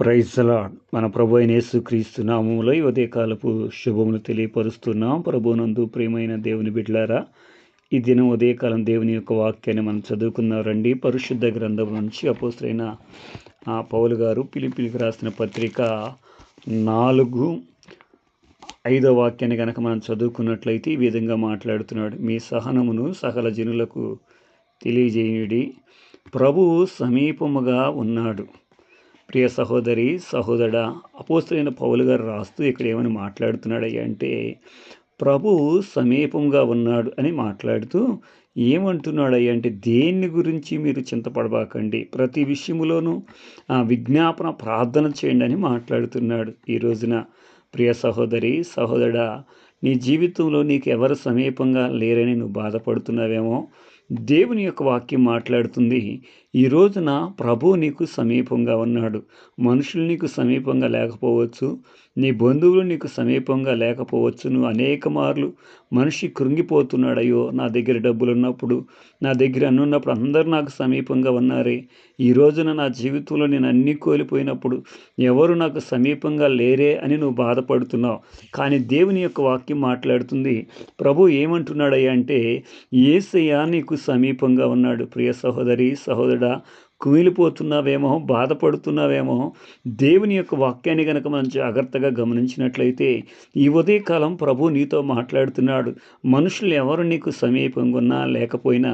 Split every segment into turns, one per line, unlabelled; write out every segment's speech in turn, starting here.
ప్రైజ్లాడ్ మన ప్రభు అయిన యేసుక్రీస్తు నామములో ఉదయకాలపు శుభములు తెలియపరుస్తున్నాం. ప్రభునందు ప్రియమైన దేవుని బిడ్డలారా ఈ దినం ఉదయకాలం దేవుని యొక్క వాక్యాన్ని మనం చదువుకున్నారండి పరిశుద్ధ గ్రంథం నుంచి అపోసరైన పౌలు గారు పిలిపిలికి రాసిన పత్రిక నాలుగు ఐదో వాక్యాన్ని కనుక మనం చదువుకున్నట్లయితే ఈ విధంగా మాట్లాడుతున్నాడు. మీ సహనమును సకల జనులకు తెలియజేయుడి. ప్రభువు సమీపముగా ఉన్నాడు. ప్రియ సహోదరి సహోదర అపోస్తులైన పౌలు గారు రాస్తూ ఇక్కడ ఏమని మాట్లాడుతున్నాడయ్యా అంటే ప్రభు సమీపంగా ఉన్నాడు అని మాట్లాడుతూ ఏమంటున్నాడయ్య అంటే దేన్ని గురించి మీరు చింతపడబాకండి? ప్రతి విషయములోనూ విజ్ఞాపన ప్రార్థన చేయండి అని మాట్లాడుతున్నాడు ఈ రోజున. ప్రియ సహోదరి సహోదరా నీ జీవితంలో నీకు ఎవరు సమీపంగా లేరని నువ్వు బాధపడుతున్నావేమో? దేవుని యొక్క వాక్యం మాట్లాడుతుంది. ఈ రోజున ప్రభు నీకు సమీపంగా ఉన్నాడు. మనుషులు నీకు సమీపంగా లేకపోవచ్చు. నీ బంధువులు నీకు సమీపంగా లేకపోవచ్చు నువ్వు అనేక మార్లు మనిషి కృంగిపోతున్నాడయ్యో నా దగ్గర డబ్బులు ఉన్నప్పుడు నా దగ్గర అన్నున్నప్పుడు అందరు నాకు సమీపంగా ఉన్నారే. ఈ రోజున నా జీవితంలో నేను అన్నీ కోల్పోయినప్పుడు ఎవరు నాకు సమీపంగా లేరే అని నువ్వు బాధపడుతున్నావు. కానీ దేవుని యొక్క వాక్యం మాట్లాడుతుంది. ప్రభు ఏమంటున్నాడయ్యా అంటే ఏసయ్య నీకు సమీపంగా ఉన్నాడు. ప్రియ సహోదరి సహోదరుడా కుమిలిపోతున్నావేమో బాధపడుతున్నావేమో దేవుని యొక్క వాక్యాన్ని కనుక మనం జాగ్రత్తగా గమనించినట్లయితే ఈ ఉదయకాలం ప్రభు నీతో మాట్లాడుతున్నాడు. మనుషులు ఎవరు నీకు సమీపంగా ఉన్నా లేకపోయినా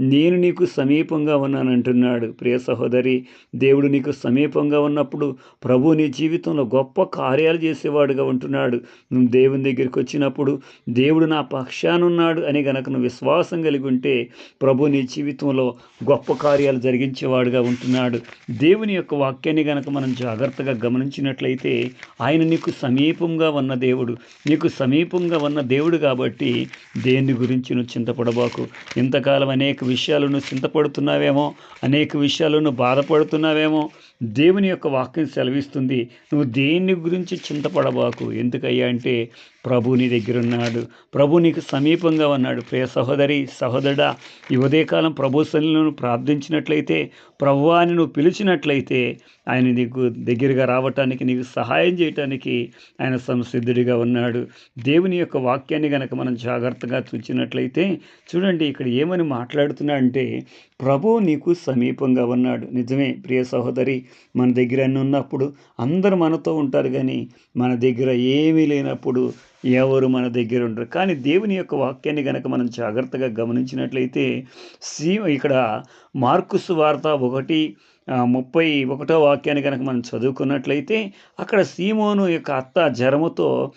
నేను నీకు సమీపంగా ఉన్నానంటున్నాడు. ప్రియ సహోదరి దేవుడు నీకు సమీపంగా ఉన్నప్పుడు ప్రభు నీ జీవితంలో గొప్ప కార్యాలు చేసేవాడుగా ఉంటున్నాడు. నువ్వు దేవుని దగ్గరికి వచ్చినప్పుడు దేవుడు నా పక్షానున్నాడు అని గనక నువ్వు విశ్వాసం కలిగి ఉంటే ప్రభు నీ జీవితంలో గొప్ప కార్యాలు జరిగించేవాడు దేవుడుగా ఉంటున్నాడు. దేవుని యొక్క వాక్యాన్ని గనక మనం జాగ్రత్తగా గమనించినట్లయితే ఆయన నీకు సమీపంగా ఉన్న దేవుడు. నీకు సమీపంగా ఉన్న దేవుడు కాబట్టి దేని గురించి నువ్వు చింతపడబాకు. ఇంతకాలం అనేక విషయాలను చింతపడుతున్నావేమో అనేక విషయాలను బాధపడుతున్నావేమో దేవుని యొక్క వాక్యం సెలవిస్తుంది. నువ్వు దేని గురించి చింతపడబాకు? ఎందుకయ్యా అంటే ప్రభు నీ దగ్గర ఉన్నాడు ప్రభు నీకు సమీపంగా ఉన్నాడు. ప్రియ సహోదరి సహోదరుడా ఈ ఉదయకాలం ప్రభు సన్నిలను ప్రార్థించినట్లయితే ప్రభువాని నువ్వు పిలిచినట్లయితే ఆయన నీకు దగ్గరగా రావటానికి నీకు సహాయం చేయటానికి ఆయన సంసిద్ధుడిగా ఉన్నాడు. దేవుని యొక్క వాక్యాన్ని కనుక మనం జాగ్రత్తగా చూచినట్లయితే చూడండి ఇక్కడ ఏమని మాట్లాడుతున్నా అంటే ప్రభు నీకు సమీపంగా ఉన్నాడు. నిజమే ప్రియ సహోదరి మన దగ్గర అన్నీ ఉన్నప్పుడు అందరు మనతో ఉంటారు కానీ మన దగ్గర ఏమీ లేనప్పుడు ఎవరు మన దగ్గర ఉండరు. కానీ దేవుని యొక్క వాక్యాన్ని కనుక మనం జాగ్రత్తగా గమనించినట్లయితే సీ ఇక్కడ మార్కుస్ వార్త ఒకటి ముప్పై ఒకటో వాక్యాన్ని కనుక మనం చదువుకున్నట్లయితే అక్కడ సీమోను యొక్క అత్త జ్వరముతో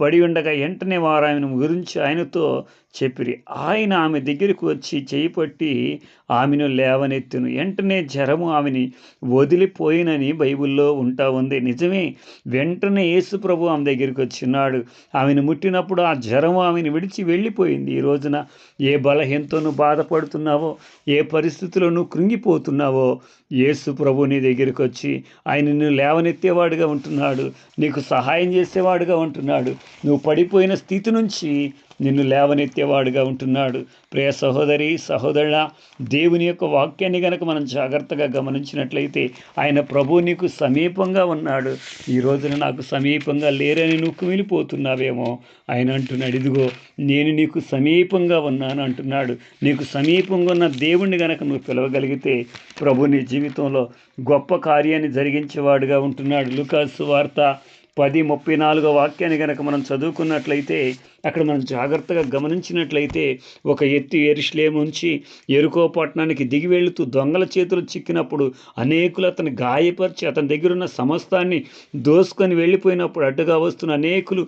పడి ఉండగా వెంటనే వారు ఆయన గురించి ఆయనతో చెప్పిరి ఆయన ఆమె దగ్గరికి వచ్చి చేయిపట్టి ఆమెను లేవనెత్తును. వెంటనే జ్వరము ఆమెని వదిలిపోయినని బైబిల్లో ఉంటా ఉంది. నిజమే వెంటనే యేసు ప్రభు ఆమె దగ్గరికి వచ్చినాడు ఆమెను ముట్టినప్పుడు ఆ జ్వరము ఆమెను విడిచి వెళ్ళిపోయింది. ఈ రోజున ఏ బలహీనతోనూ బాధపడుతున్నావో ఏ పరిస్థితులను కృంగిపోతున్నావో యేసు ప్రభు నీ దగ్గరికి వచ్చి ఆయన నిన్ను లేవనెత్తేవాడుగా ఉంటున్నాడు. నీకు సహాయం చేసేవాడుగా ఉంటున్నాడు. నువ్వు పడిపోయిన స్థితి నుంచి నిన్ను లేవనెత్తేవాడుగా ఉంటున్నాడు. ప్రియ సహోదరి సహోదరుల దేవుని యొక్క వాక్యాన్ని గనక మనం జాగ్రత్తగా గమనించినట్లయితే ఆయన ప్రభు నీకు సమీపంగా ఉన్నాడు. ఈ రోజున నాకు సమీపంగా లేరని నువ్వు కుమిలిపోతున్నావేమో. ఆయన అంటున్నాడు ఇదిగో నేను నీకు సమీపంగా ఉన్నాను అంటున్నాడు. నీకు సమీపంగా ఉన్న దేవుణ్ణి గనక నువ్వు పిలవగలిగితే ప్రభు నీ జీవితంలో గొప్ప కార్యాన్ని జరిగించేవాడుగా ఉంటున్నాడు. లుకాసు వార్త పది ముప్పై నాలుగో వాక్యాన్ని కనుక మనం చదువుకున్నట్లయితే అక్కడ మనం జాగ్రత్తగా గమనించినట్లయితే ఒక ఎత్తి ఎరుశ్లేముంచి ఎరుకో పట్టణానికి దిగి వెళుతూ దొంగల చేతులు చిక్కినప్పుడు అనేకులు అతను గాయపరిచి అతని దగ్గర ఉన్న సమస్తాన్ని దోసుకొని వెళ్ళిపోయినప్పుడు అడ్డుగా వస్తున్న అనేకులు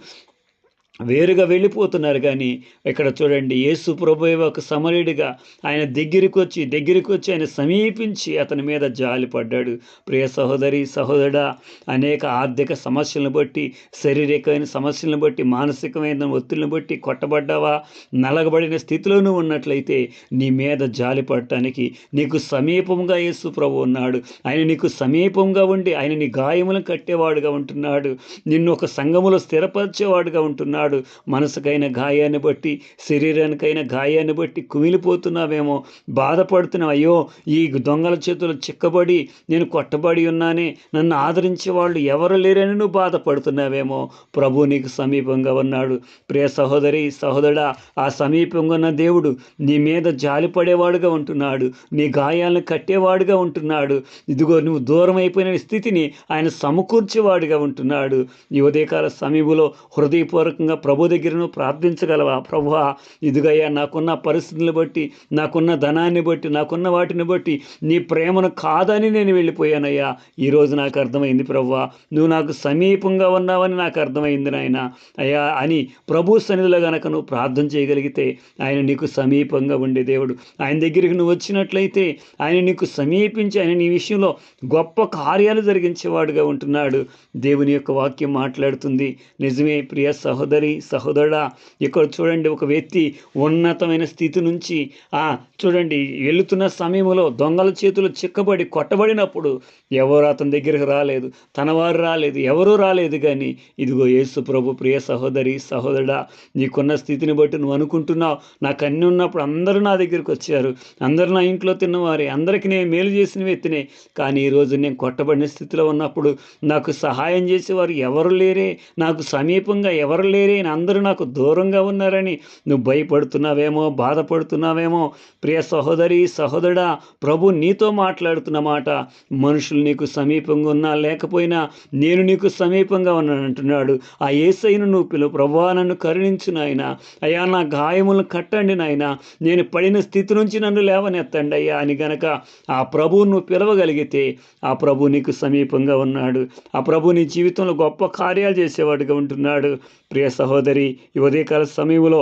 వేరుగా వెళ్ళిపోతున్నారు కానీ ఇక్కడ చూడండి యేసు ప్రభు ఒక సమరుడిగా ఆయన దగ్గరికి వచ్చి దగ్గరికి వచ్చి ఆయన సమీపించి అతని మీద జాలి పడ్డాడు. ప్రియ సహోదరి సహోదరుడా అనేక ఆర్థిక సమస్యలను బట్టి శారీరకమైన సమస్యలను బట్టి మానసికమైన ఒత్తిడిని బట్టి కొట్టబడ్డావా? నలగబడిన స్థితిలోనూ ఉన్నట్లయితే నీ మీద జాలి పడటానికి నీకు సమీపంగా యేసు ప్రభు ఉన్నాడు. ఆయన నీకు సమీపంగా ఉండి ఆయన నీ గాయములను కట్టేవాడుగా ఉంటున్నాడు. నిన్ను ఒక సంఘములో స్థిరపరిచేవాడుగా ఉంటున్నాడు. ఉంటున్నాడు మనసుకైన గాయాన్ని బట్టి శరీరానికైన గాయాన్ని బట్టి కుమిలిపోతున్నావేమో. బాధపడుతున్నావు. అయ్యో ఈ దొంగల చేతులు చిక్కబడి నేను కొట్టబడి ఉన్నానే. నన్ను ఆదరించే వాళ్ళు ఎవరు లేరని నువ్వు బాధపడుతున్నావేమో. ప్రభు నీకు సమీపంగా ఉన్నాడు. ప్రియ సహోదరి సహోదరా ఆ సమీపంగా ఉన్న దేవుడు నీ మీద జాలిపడేవాడుగా ఉంటున్నాడు. నీ గాయాలను కట్టేవాడుగా ఉంటున్నాడు. ఇదిగో నువ్వు దూరం అయిపోయిన స్థితిని ఆయన సమకూర్చేవాడుగా ఉంటున్నాడు. ఈ ఉదయకాల సమీపంలో హృదయపూర్వకంగా ప్రభు దగ్గర నువ్వు ప్రార్థించగలవా? ప్రభువా ఇదిగయ్యా నాకున్న పరిస్థితులను బట్టి నాకున్న ధనాన్ని బట్టి నాకున్న వాటిని బట్టి నీ ప్రేమను కాదని నేను వెళ్ళిపోయానయ్యా. ఈరోజు నాకు అర్థమైంది ప్రభువా నువ్వు నాకు సమీపంగా ఉన్నావని నాకు అర్థమైంది నాయన. అయ్యా అని ప్రభు సన్నిధిలో గనక నువ్వు ప్రార్థన చేయగలిగితే ఆయన నీకు సమీపంగా ఉండే దేవుడు. ఆయన దగ్గరికి నువ్వు వచ్చినట్లయితే ఆయన నీకు సమీపించి ఆయన నీ విషయంలో గొప్ప కార్యాలు జరిగించేవాడుగా ఉంటున్నాడు. దేవుని యొక్క వాక్యం మాట్లాడుతుంది. నిజమే ప్రియ సహోదరి సహోదరుడా ఇక్కడ చూడండి ఒక వ్యక్తి ఉన్నతమైన స్థితి నుంచి ఆ చూడండి వెళుతున్న సమయంలో దొంగల చేతులు చిక్కబడి కొట్టబడినప్పుడు ఎవరు అతని దగ్గరికి రాలేదు తన వారు రాలేదు ఎవరూ రాలేదు కానీ ఇదిగో యేసు ప్రభు ప్రియ సహోదరి సహోదరుడా నీకున్న స్థితిని బట్టి నువ్వు అనుకుంటున్నావు. నాకు అన్ని ఉన్నప్పుడు అందరూ నా దగ్గరికి వచ్చారు అందరూ నా ఇంట్లో తిన్నవారే అందరికీ నేను మేలు చేసిన వ్యక్తినే. కానీ ఈరోజు నేను కొట్టబడిన స్థితిలో ఉన్నప్పుడు నాకు సహాయం చేసేవారు ఎవరు లేరే నాకు సమీపంగా ఎవరు లేరే అని అందరూ నాకు దూరంగా ఉన్నారని. నువ్వు భయపడుతున్నావేమో బాధపడుతున్నావేమో. ప్రియ సహోదరి సహోదరా ప్రభు నీతో మాట్లాడుతున్న మాట. మనుషులు నీకు సమీపంగా ఉన్నా లేకపోయినా నేను నీకు సమీపంగా ఉన్నాను అంటున్నాడు. ఆ ఏసైను నువ్వు పిలువు ప్రభా నన్ను కరుణించు నాయన. అయ్యా నా గాయములను కట్టండి నాయన. నేను పడిన స్థితి నుంచి నన్ను లేవనెత్తండి అయ్యా అని గనక ఆ ప్రభువు నువ్వు పిలవగలిగితే ఆ ప్రభు నీకు సమీపంగా ఉన్నాడు. ఆ ప్రభు నీ జీవితంలో గొప్ప కార్యాలు చేసేవాడుగా ఉంటున్నాడు. ప్రియ సహోదరి ఈ ఉదయకాల సమయంలో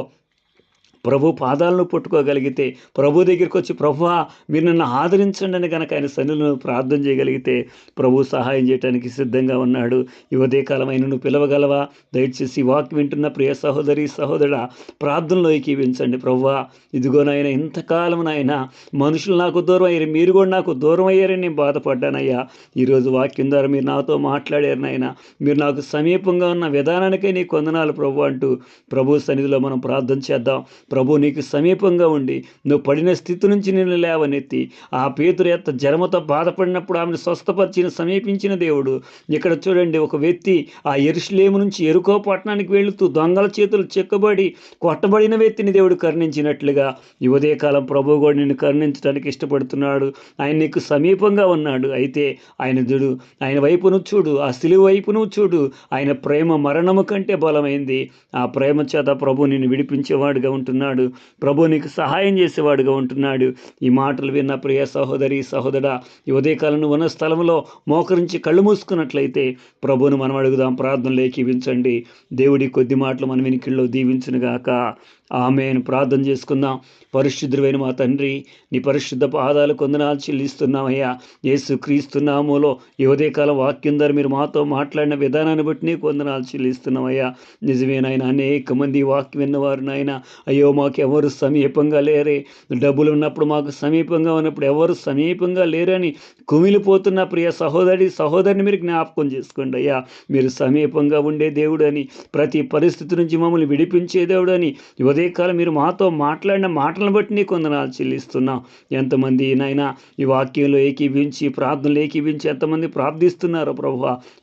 ప్రభు పాదాలను పట్టుకోగలిగితే ప్రభు దగ్గరికి వచ్చి ప్రభు మీరు నన్ను ఆదరించండి అని కనుక ఆయన సన్నిధిలో ప్రార్థన చేయగలిగితే ప్రభు సహాయం చేయడానికి సిద్ధంగా ఉన్నాడు. ఈ ఉదయకాలమైన నువ్వు పిలవగలవా? దయచేసి వాక్ వింటున్న ప్రియ సహోదరి సహోదరుడ ప్రార్థనలో ఏకీవించండి ప్రవ్వా ఇదిగో నాయన ఇంతకాలం నాయన మనుషులు నాకు దూరం అయ్యారు మీరు కూడా నాకు దూరం అయ్యారని నేను బాధపడ్డానయ్యా. ఈరోజు వాక్యం ద్వారా మీరు నాతో మాట్లాడారు నాయన. మీరు నాకు సమీపంగా ఉన్న విధానానికే నీ కొందనాలు ప్రభు అంటూ ప్రభు సన్నిధిలో మనం ప్రార్థన చేద్దాం. ప్రభు నీకు సమీపంగా ఉండి నువ్వు పడిన స్థితి నుంచి నేను లేవనెత్తి. ఆ పేతురు ఎత్త జనమతో బాధపడినప్పుడు ఆమెను స్వస్థపరిచిన సమీపించిన దేవుడు. ఇక్కడ చూడండి ఒక వ్యక్తి ఆ ఎరుషులేము నుంచి ఎరుకో పట్టణానికి వెళుతూ దొంగల చేతులు చెక్కబడి కొట్టబడిన వ్యక్తిని దేవుడు కరుణించినట్లుగా ఈ ఉదయకాలం ప్రభు కూడా నిన్ను కరుణించడానికి ఇష్టపడుతున్నాడు. ఆయన నీకు సమీపంగా ఉన్నాడు. అయితే ఆయన చూడు ఆయన వైపును చూడు ఆ సిలువ వైపును చూడు. ఆయన ప్రేమ మరణము కంటే బలమైంది. ఆ ప్రేమ చేత ప్రభు నిన్ను విడిపించేవాడుగా ఉంటున్నాడు. ఉంటున్నాడు. ప్రభు నీకు సహాయం చేసేవాడుగా ఉంటున్నాడు. ఈ మాటలు విన్న ప్రియ సహోదరి సహోదరా ఈ ఉదయకాలను ఉన్న స్థలంలో మోకరించి కళ్ళు మూసుకున్నట్లయితే ప్రభును మనం అడుగుదాం ప్రార్థనలు ఏకీవించండి దేవుడి కొద్ది మాటలు మన వెనికిల్లో దీవించునుగాక ఆమెను. ప్రార్థన చేసుకుందాం. పరిశుద్ధుడైన మా తండ్రి నీ పరిశుద్ధ పాదాలు కొందనాలు చెల్లిస్తున్నామయ్యా. యేసు క్రీస్తున్నాములో యువదేకాల వాక్యం ద్వారా మీరు మాతో మాట్లాడిన విధానాన్ని బట్టి నీ కొందనాలు చెల్లిస్తున్నామయ్యా. నిజమేనాయన అనేక మంది వాక్యం విన్నవారు నాయన. అయ్యో మాకు ఎవరు సమీపంగా లేరే. డబ్బులు ఉన్నప్పుడు మాకు సమీపంగా ఉన్నప్పుడు ఎవరు సమీపంగా లేరని కుమిలిపోతున్న ప్రియ సహోదరి సహోదరిని మీరు జ్ఞాపకం చేసుకోండి అయ్యా. మీరు సమీపంగా ఉండే దేవుడు అని ప్రతి పరిస్థితి నుంచి మమ్మల్ని విడిపించే దేవుడు అని ఉదయకాలం మీరు మాతో మాట్లాడిన మాటలను బట్టి నీ కొందనాలు చెల్లిస్తున్నాం. ఎంతమంది నాయన ఈ వాక్యంలో ఏకీభించి ప్రార్థనలు ఏకీభించి ఎంతమంది ప్రార్థిస్తున్నారో ప్రభు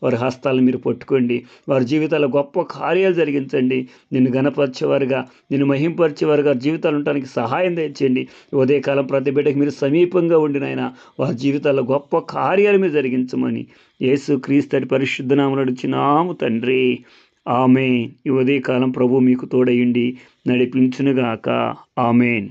వారి హస్తాలను మీరు పట్టుకోండి. వారి జీవితాల గొప్ప కార్యాలు జరిగించండి. నిన్ను గణపరిచేవారుగా నిన్ను మహింపరిచేవారుగా జీవితాలు ఉండడానికి సహాయం తెచ్చండి. ఉదయకాలం ప్రతి బిడ్డకి మీరు సమీపంగా ఉండినైనా వారి జీవితాల్లో గొప్ప కార్యాలు మీరు జరిగించమని యేసు క్రీస్తడి పరిశుద్ధ నామలు తండ్రి. ఆమె ఈ ఉదయకాలం ప్రభు మీకు తోడయుండి నడిపించునుగాక. ఆమెన్.